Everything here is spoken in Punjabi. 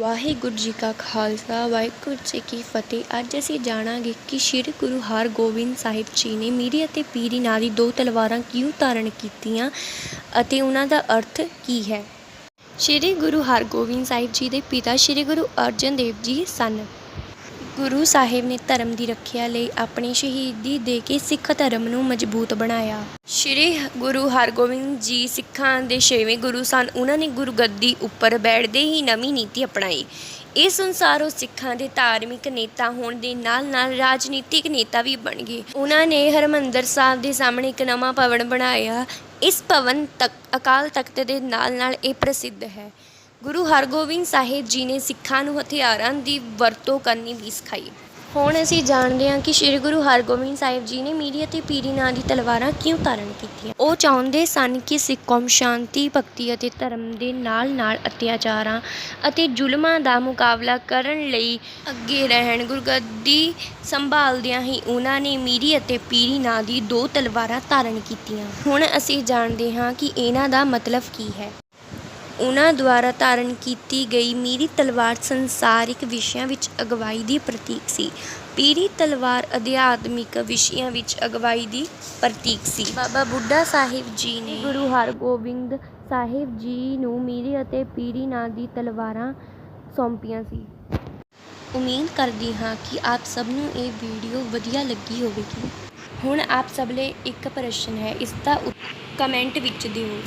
ਵਾਹਿਗੁਰੂ ਜੀ ਕਾ ਖਾਲਸਾ, ਵਾਹਿਗੁਰੂ ਜੀ ਕੀ ਫਤਿਹ। ਅੱਜ ਅਸੀਂ ਜਾਣਾਂਗੇ ਕਿ ਸ੍ਰੀ ਗੁਰੂ ਹਰਗੋਬਿੰਦ ਸਾਹਿਬ ਜੀ ਨੇ ਮੀਰੀ ਅਤੇ ਪੀਰੀ ਨਾਂ ਦੀ ਦੋ ਤਲਵਾਰਾਂ ਕਿਉਂ ਧਾਰਨ ਕੀਤੀਆਂ ਅਤੇ ਉਹਨਾਂ ਦਾ ਅਰਥ ਕੀ ਹੈ? ਸ੍ਰੀ ਗੁਰੂ ਹਰਗੋਬਿੰਦ ਸਾਹਿਬ ਜੀ ਦੇ ਪਿਤਾ ਸ੍ਰੀ ਗੁਰੂ ਅਰਜਨ ਦੇਵ ਜੀ ਸਨ। ਗੁਰੂ ਸਾਹਿਬ ਨੇ ਧਰਮ ਦੀ ਰੱਖਿਆ ਲਈ ਆਪਣੀ ਸ਼ਹੀਦੀ ਦੇ ਕੇ ਸਿੱਖ ਧਰਮ ਨੂੰ ਮਜ਼ਬੂਤ ਬਣਾਇਆ। ਸ੍ਰੀ ਗੁਰੂ ਹਰਗੋਬਿੰਦ ਜੀ ਸਿੱਖਾਂ ਦੇ ਛੇਵੇਂ ਗੁਰੂ ਸਨ। ਉਹਨਾਂ ਨੇ ਗੁਰਗੱਦੀ ਉੱਪਰ ਬੈਠਦੇ ਹੀ ਨਵੀਂ ਨੀਤੀ ਅਪਣਾਈ। ਇਸ ਅਨੁਸਾਰ ਉਹ ਸਿੱਖਾਂ ਦੇ ਧਾਰਮਿਕ ਨੇਤਾ ਹੋਣ ਦੇ ਨਾਲ-ਨਾਲ ਰਾਜਨੀਤਿਕ ਨੇਤਾ ਵੀ ਬਣ ਗਏ। ਉਹਨਾਂ ਨੇ ਹਰਮੰਦਰ ਸਾਹਿਬ ਦੇ ਸਾਹਮਣੇ ਇੱਕ ਨਵਾਂ ਭਵਨ ਬਣਾਇਆ। ਇਸ ਭਵਨ ਤੱਕ ਅਕਾਲ ਤਖਤ ਦੇ ਨਾਲ-ਨਾਲ ਇਹ ਪ੍ਰਸਿੱਧ ਹੈ। ਗੁਰੂ ਹਰਗੋਬਿੰਦ ਸਾਹਿਬ ਜੀ ਨੇ ਸਿੱਖਾਂ ਨੂੰ ਹਥਿਆਰਾਂ ਦੀ ਵਰਤੋਂ ਕਰਨੀ ਵੀ ਸਿਖਾਈ। ਹੁਣ ਅਸੀਂ ਜਾਣਦੇ ਹਾਂ ਕਿ ਸ੍ਰੀ ਗੁਰੂ ਹਰਗੋਬਿੰਦ ਸਾਹਿਬ ਜੀ ਨੇ ਮੀਰੀ ਅਤੇ ਪੀਰੀ ਨਾਂ ਦੀ ਤਲਵਾਰਾਂ ਕਿਉਂ ਧਾਰਨ ਕੀਤੀਆਂ? ਉਹ ਚਾਹੁੰਦੇ ਸਨ ਕਿ ਸਿੱਖ ਕੌਮ ਸ਼ਾਂਤੀ, ਭਗਤੀ ਅਤੇ ਧਰਮ ਦੇ ਨਾਲ-ਨਾਲ ਅਤਿਆਚਾਰਾਂ ਅਤੇ ਜ਼ੁਲਮਾਂ ਦਾ ਮੁਕਾਬਲਾ ਕਰਨ ਲਈ ਅੱਗੇ ਰਹਿਣ ਗੁਰਗੱਦੀ ਸੰਭਾਲਦਿਆਂ ਹੀ ਉਹਨਾਂ ਨੇ ਮੀਰੀ ਅਤੇ ਪੀਰੀ ਨਾਂ ਦੀ ਦੋ ਤਲਵਾਰਾਂ ਧਾਰਨ ਕੀਤੀਆਂ। ਹੁਣ ਅਸੀਂ ਜਾਣਦੇ ਹਾਂ ਕਿ ਇਹਨਾਂ ਦਾ ਮਤਲਬ ਕੀ ਹੈ। ਉਹਨਾਂ ਦੁਆਰਾ ਧਾਰਨ ਕੀਤੀ ਗਈ ਮੀਰੀ ਤਲਵਾਰ ਸੰਸਾਰਿਕ ਵਿਸ਼ਿਆਂ ਵਿੱਚ ਅਗਵਾਈ ਦੀ ਪ੍ਰਤੀਕ ਸੀ। ਪੀਰੀ ਤਲਵਾਰ ਅਧਿਆਤਮਿਕ ਵਿਸ਼ਿਆਂ ਵਿੱਚ ਅਗਵਾਈ ਦੀ ਪ੍ਰਤੀਕ ਸੀ। ਬਾਬਾ ਬੁੱਢਾ ਸਾਹਿਬ ਜੀ ਨੇ ਗੁਰੂ ਹਰਗੋਬਿੰਦ ਸਾਹਿਬ ਜੀ ਨੂੰ ਮੀਰੀ ਅਤੇ ਪੀਰੀ ਨਾਂ ਦੀ ਤਲਵਾਰਾਂ ਸੌਂਪੀਆਂ ਸੀ। ਉਮੀਦ ਕਰਦੀ ਹਾਂ ਕਿ ਆਪ ਸਭ ਨੂੰ ਇਹ ਵੀਡੀਓ ਵਧੀਆ ਲੱਗੀ ਹੋਵੇਗੀ। ਹੁਣ ਆਪ ਸਭ ਲਈ ਇੱਕ ਪ੍ਰਸ਼ਨ ਹੈ ਇਸ ਦਾ ਕਮੈਂਟ ਵਿੱਚ ਦਿਓ।